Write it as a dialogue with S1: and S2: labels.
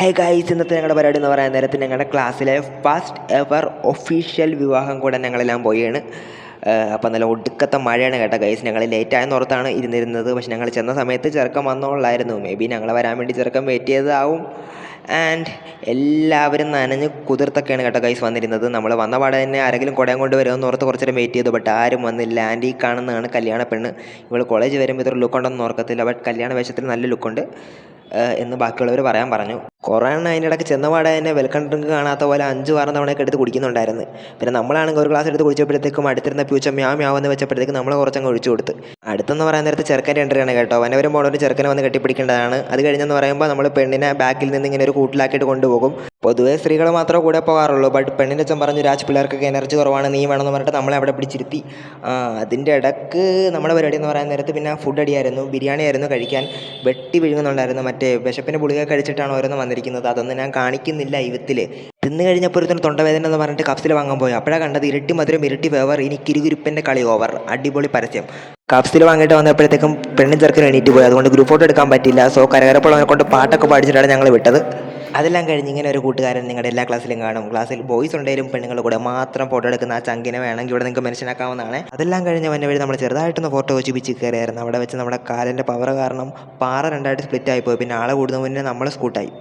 S1: Hey guys ഇന്നത്തെ ഞങ്ങളുടെ പരിപാടി എന്ന് പറയാൻ നേരത്തെ ഞങ്ങളുടെ ക്ലാസ്സിലെ ഫസ്റ്റ് എവർ ഒഫീഷ്യൽ വിവാഹം കൂടെ ഞങ്ങളെല്ലാം പോയാണ്. അപ്പം നല്ല ഒടുക്കത്തെ മഴയാണ് കേട്ടോ ഗൈസ് ഞങ്ങൾ ലേറ്റ് ആയെന്ന് ഓർത്താണ് ഇരുന്നിരുന്നത്. പക്ഷെ ഞങ്ങൾ ചെന്ന സമയത്ത് ചെറുക്കം വന്നോളായിരുന്നു. മേ ബി ഞങ്ങൾ വരാൻ വേണ്ടി ചെറുക്കം വെയിറ്റ് ചെയ്തതാവും. ആൻഡ് എല്ലാവരും നനഞ്ഞ് കുതിർത്തൊക്കെയാണ് കേട്ടോ ഗൈസ് വന്നിരുന്നത്. നമ്മൾ വന്ന പാടെ തന്നെ ആരെങ്കിലും കുടയും കൊണ്ട് വരുമെന്ന് ഓർത്ത് കുറച്ച് നേരം വെയിറ്റ് ചെയ്തു. ബട്ട് ആരും വന്നില്ല. ആൻഡ് ഈ കാണുന്നതാണ് കല്യാണ പെണ്ണ്. ഇവൾ കോളേജ് വരുമ്പോൾ ഇത്ര ലുക്ക് ഉണ്ടെന്ന് ഓർക്കത്തില്ല. ബട്ട് കല്യാണ വേഷത്തിൽ നല്ല ലുക്കുണ്ട് എന്ന് ബാക്കിയുള്ളവർ പറയാൻ പറഞ്ഞു. കൊറോണ അതിന്റെ ഇടയ്ക്ക് ചെന്നപാടെ തന്നെ വെൽക്കം ഡ്രിങ്ക് കാണാത്ത പോലെ അഞ്ച് വാറം തവണയൊക്കെ എടുത്ത് കുടിക്കുന്നുണ്ടായിരുന്നു. പിന്നെ നമ്മളാണെങ്കിൽ ഒരു ഗ്ലാസ് എടുത്ത് കുടിച്ചപ്പോഴത്തേക്കും അടുത്തിരുന്ന പ്യൂച്ച മ്യാ മ്യാവെന്ന് വെച്ചപ്പോഴത്തേക്കും നമ്മൾ കുറച്ചങ്ങ് ഒഴിച്ചു കൊടുത്ത്. അടുത്തെന്ന് പറയാൻ നേരത്തെ ചെറുക്കന്റെ എൻട്രിയാണ് കേട്ടോ. വനവരും പോണൊരു ചെറുക്കനെ വന്ന് കെട്ടിപ്പിടിക്കേണ്ടതാണ്. അത് കഴിഞ്ഞെന്ന് പറയുമ്പോൾ നമ്മൾ പെണ്ണിനെ ബാക്കിൽ നിന്ന് ഇങ്ങനെ ഒരു കൂട്ടിലാക്കിയിട്ട് കൊണ്ടുപോകും. പൊതുവേ സ്ത്രീകൾ മാത്രമേ കൂടെ പോകാറുള്ളൂ. ബട്ട് പെണ്ണിന്റെ പറഞ്ഞു രാജ് പിള്ളേർക്കൊക്കെ എനർജി കുറവാണ്. നീ വേണമെന്ന് പറഞ്ഞിട്ട് നമ്മളെ അവിടെ പിടിച്ചിരുത്തി. അതിന്റെ ഇടയ്ക്ക് നമ്മുടെ പരിപാടി എന്ന് പറയാൻ നേരത്ത് പിന്നെ ഫുഡ് അടിയായിരുന്നു ബിരിയാണി ആയിരുന്നു കഴിക്കാൻ. വെട്ടി വിഴുങ്ങുന്നുണ്ടായിരുന്നു. മറ്റേ വിശപ്പിന്റെ ഗുളിക കഴിച്ചിട്ടാണ് ഓരോന്ന് വന്നിരിക്കുന്നത്. അതൊന്നും ഞാൻ കാണിക്കുന്നില്ല ഇവത്തിൽ തിന്നു കഴിഞ്ഞപ്പോൾ തൊണ്ടവേദന എന്ന് പറഞ്ഞിട്ട് കപ്സിൽ വാങ്ങാൻ പോയി. അപ്പോഴാണ് കണ്ടത് ഇരട്ടി മധുരം ഇരട്ടി വേവർ ഇനി കിരുകിരുപ്പന്റെ കളി ഓവർ അടിപൊളി പരസ്യം. കപ്സിൽ വാങ്ങിയിട്ട് വന്നപ്പോഴത്തേക്കും പെണ്ണും ചെറുക്കൻ എണീറ്റ് പോയി. അതുകൊണ്ട് ഗ്രൂപ്പ് ഫോട്ടോ എടുക്കാൻ പറ്റില്ല സോ കരകരപ്പുള്ളവനെ കൊണ്ട് പാട്ടൊക്കെ പാടിച്ചിട്ടാണ് ഞങ്ങൾ വിട്ടത്. അതെല്ലാം കഴിഞ്ഞ് ഇങ്ങനെ ഒരു കൂട്ടുകാരൻ നിങ്ങളുടെ എല്ലാ ക്ലാസ്സിലും കാണും. ക്ലാസ്സിൽ ബോയ്സ് ഉണ്ടെങ്കിലും പെണ്ണുങ്ങളുടെ കൂടെ മാത്രം ഫോട്ടോ എടുക്കുന്ന ആ ചങ്കിനെ വേണമെങ്കിൽ ഇവിടെ നിങ്ങൾക്ക് മനസ്സിലാക്കാവുന്നതാണ് അതെല്ലാം കഴിഞ്ഞ് വന്നെ വഴി നമ്മൾ ചെറുതായിട്ടൊന്ന് ഫോട്ടോ വെച്ച് പിച്ച് കയറിയായിരുന്നു. അവിടെ വെച്ച് നമ്മുടെ കാലിന്റെ പവർ കാരണം പാറ രണ്ടായിട്ട് സ്പ്ലിറ്റ് ആയിപ്പോയി പിന്നെ ആളെ കൂടുന്ന മുന്നേ നമ്മൾ സ്കൂട്ടായി